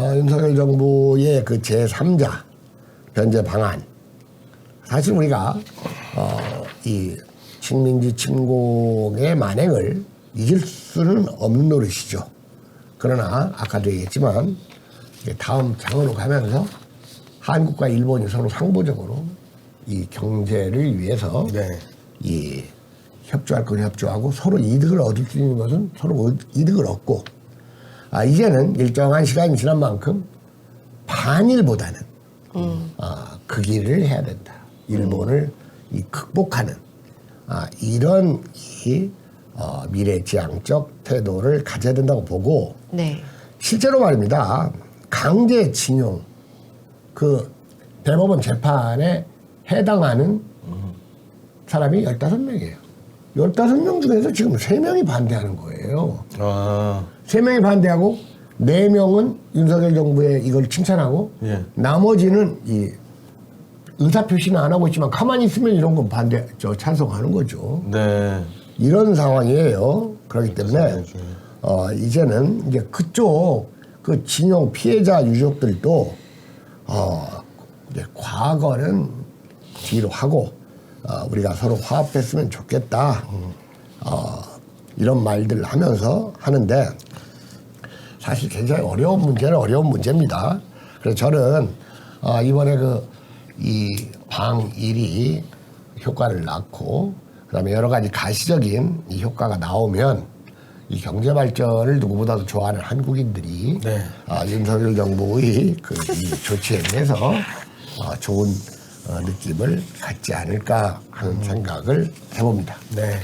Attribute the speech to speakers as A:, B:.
A: 어, 윤석열 정부의 그 제3자 변제 방안 사실 우리가 어, 이 식민지 침공의 만행을 이길 수는 없는 노릇이죠. 그러나 아까도 얘기했지만 다음 장으로 가면서 한국과 일본이 서로 상부적으로 이 경제를 위해서
B: 네.
A: 이 협조할 건 협조하고 서로 이득을 얻을 수 있는 것은 서로 이득을 얻고 아 이제는 일정한 시간이 지난 만큼 반일보다는 아, 그 길을 해야 된다. 일본을 이 극복하는 아, 이런 이 어, 미래지향적 태도를 가져야 된다고 보고
C: 네.
A: 실제로 말입니다. 강제징용 그 대법원 재판에 해당하는 사람이 15명이에요. 15명 중에서 지금 3명이 반대하는 거예요.
B: 아,
A: 세 명이 반대하고 네 명은 윤석열 정부의 이걸 칭찬하고
B: 예.
A: 나머지는 이 의사 표시는 안 하고 있지만 가만히 있으면 이런 건 반대 저 찬성하는 거죠.
B: 네.
A: 이런 상황이에요. 그렇기 때문에 어 이제는 이제 그쪽 그 징용 피해자 유족들도 어 이제 과거는 뒤로 하고 어 우리가 서로 화합했으면 좋겠다. 어 이런 말들을 하면서 하는데 사실 굉장히 어려운 문제는 어려운 문제입니다. 그래서 저는 어, 이번에 그 이 방일이 효과를 낳고 그다음에 여러 가지 가시적인 이 효과가 나오면 이 경제 발전을 누구보다도 좋아하는 한국인들이
B: 네.
A: 아, 윤석열 정부의 그 이 조치에 대해서 어, 좋은 어, 느낌을 갖지 않을까 하는 생각을 해봅니다.
B: 네.